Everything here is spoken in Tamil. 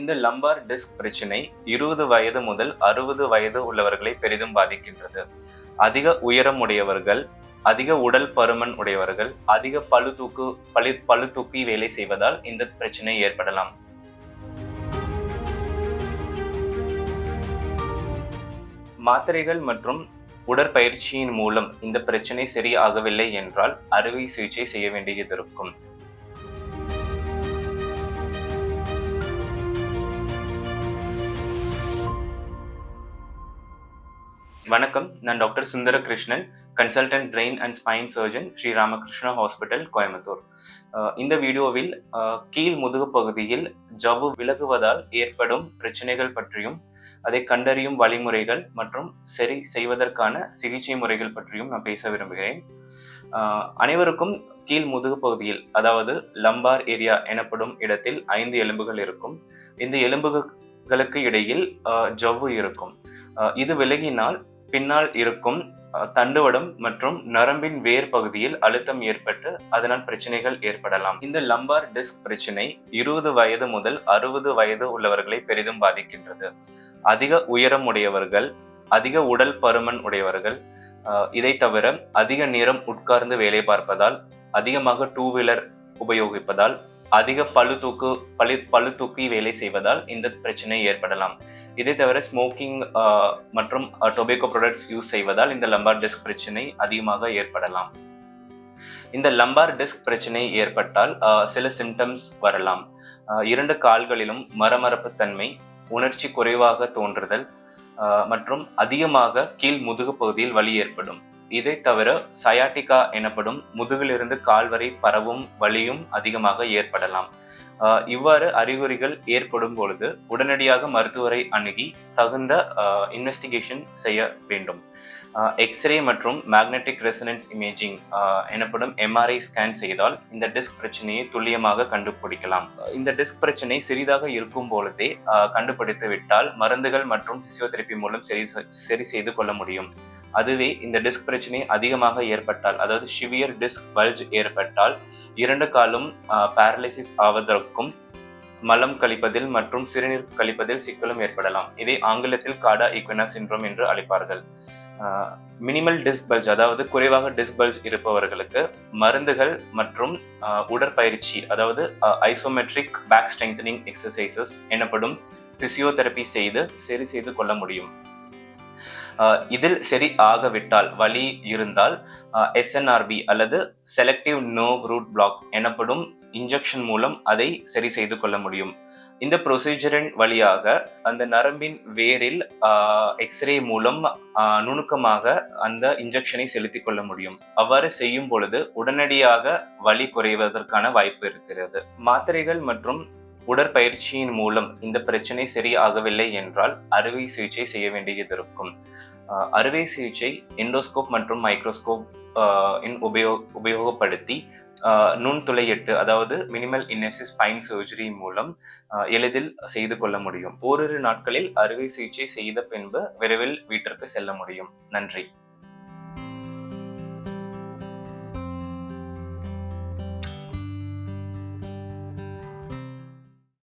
இந்த லம்பார் டிஸ்க் பிரச்சனை இருபது வயது முதல் அறுபது வயது உள்ளவர்களை பெரிதும் பாதிக்கின்றது. அதிக உயரம் உடையவர்கள் அதிக உடல் பருமன் உடையவர்கள் அதிக பழு தூக்கு பழு பழு தூக்கி வேலை செய்வதால் இந்த பிரச்சனை ஏற்படலாம். மாத்திரைகள் மற்றும் உடற்பயிற்சியின் மூலம் இந்த பிரச்சனை சரியாகவில்லை என்றால் அறுவை சிகிச்சை செய்ய வேண்டியது இருக்கும். வணக்கம். நான் doctor Sundara Krishnan consultant brain and spine surgeon Sri Ramakrishna hospital Coimbatore. இந்த வீடியோவில் கீழ் முதுகு பகுதியில் ஜவ்வு விலகுவதால் ஏற்படும் பிரச்சனைகள் பற்றியும் அதை கண்டறியும் வழிமுறைகள் மற்றும் சரி செய்வதற்கான சிகிச்சை முறைகள் பற்றியும் நான் பேச விரும்புகிறேன். அனைவருக்கும் கீழ் முதுகு பகுதியில் அதாவது லம்பார் ஏரியா எனப்படும் இடத்தில் ஐந்து எலும்புகள் இருக்கும். இந்த எலும்புகளுக்கு இடையில் ஜவ்வு இருக்கும். இது விலகினால் பின்னால் இருக்கும் தண்டுவடம் மற்றும் நரம்பின் வேர் பகுதியில் அழுத்தம் ஏற்பட்டு அதனால் பிரச்சனைகள் ஏற்படலாம். இந்த லம்பார் டிஸ்க் பிரச்சனை இருபது வயது முதல் அறுபது வயது உள்ளவர்களை பெரிதும் பாதிக்கின்றது. அதிக உயரம் உடையவர்கள் அதிக உடல் பருமன் உடையவர்கள் இதை தவிர அதிக நேரம் உட்கார்ந்து வேலை பார்ப்பதால் அதிகமாக டூ வீலர் உபயோகிப்பதால் அதிக பழு தூக்கு பழு பழு தூக்கி வேலை செய்வதால் இந்த பிரச்சனை ஏற்படலாம். இதை தவிர ஸ்மோக்கிங் uh, மற்றும் டொபேக்கோ ப்ராடக்ட்ஸ் யூஸ் செய்வதால் இந்த லம்பார் டிஸ்க் பிரச்சனை அதிகமாக ஏற்படலாம். இந்த லம்பார் டிஸ்க் பிரச்சனை ஏற்பட்டால் uh, சில சிம்டம்ஸ் வரலாம். Uh, இரண்டு கால்களிலும் மரமரப்பு தன்மை உணர்ச்சி குறைவாக தோன்றுதல் மற்றும் அதிகமாக கீழ் முதுகு பகுதியில் வலி ஏற்படும். இதை தவிர சயாட்டிகா எனப்படும் முதுகிலிருந்து கால் வரை பரவும் வலியும் அதிகமாக ஏற்படலாம். இவ்வாறு அறிகுறிகள் ஏற்படும் பொழுது உடனடியாக மருத்துவரை அணுகி தகுந்த இன்வெஸ்டிகேஷன் செய்ய வேண்டும். எக்ஸ்ரே மற்றும் மேக்னெட்டிக் ரெசனன்ஸ் இமேஜிங் எனப்படும் எம்ஆர்ஐ ஸ்கேன் செய்தால் இந்த டிஸ்க் பிரச்சனையை துல்லியமாக கண்டுபிடிக்கலாம். இந்த டிஸ்க் பிரச்சனை சிறிதாக இருக்கும் பொழுதே கண்டுபிடித்து விட்டால் மருந்துகள் மற்றும் பிசியோதெரப்பி மூலம் சரி செ- சரி செய்து கொள்ள முடியும். அதுவே இந்த டிஸ்க் பிரச்சனை அதிகமாக ஏற்பட்டால் அதாவது சிவியர் டிஸ்க் பல்ஜ் ஏற்பட்டால் இரண்டு காலும் பேரலிசிஸ் ஆவதற்கும் மலம் கழிப்பதில் மற்றும் சிறுநீர் கழிப்பதில் சிக்கலும் ஏற்படலாம். இதை ஆங்கிலத்தில் காடா இக்வினா சின்ரோம் என்று அழைப்பார்கள். மினிமல் டிஸ்க் பல்ஜ் அதாவது குறைவாக டிஸ்க் பல்ஜ் இருப்பவர்களுக்கு மருந்துகள் மற்றும் உடற்பயிற்சி அதாவது ஐசோமெட்ரிக் பேக் ஸ்ட்ரெங்தனிங் எக்ஸசைசஸ் எனப்படும் பிசியோதெரப்பி செய்து சரி செய்து கொள்ள முடியும். இதில் சரி ஆகவிட்டால் வலி இருந்தால் எஸ்என்ஆர்பி அல்லது செலக்டிவ் நோ ரூட் பிளாக் எனப்படும் இன்ஜெக்ஷன் மூலம் அதை சரி செய்து கொள்ள முடியும். இந்த ப்ரொசீஜரின் வழியாக அந்த நரம்பின் வேரில் எக்ஸ்ரே மூலம் நுணுக்கமாக அந்த இன்ஜெக்ஷனை செலுத்திக் கொள்ள முடியும். அவ்வாறு செய்யும் பொழுது உடனடியாக வலி குறைவதற்கான வாய்ப்பு இருக்கிறது. மாத்திரைகள் மற்றும் உடற்பயிற்சியின் மூலம் இந்த பிரச்சனை சரியாகவில்லை என்றால் அறுவை சிகிச்சை செய்ய வேண்டியது இருக்கும். அறுவை சிகிச்சை எண்டோஸ்கோப் மற்றும் மைக்ரோஸ்கோப் இன் உபயோ உபயோகப்படுத்தி ஆஹ், நுண்துளையிட்டு அதாவது மினிமல் இன்னசிஸ் ஸ்பைன் சர்ஜரி மூலம் எளிதில் செய்து கொள்ள முடியும். ஓரிரு நாட்களில் அறுவை சிகிச்சை செய்த பின்பு விரைவில் வீட்டிற்கு செல்ல முடியும். நன்றி.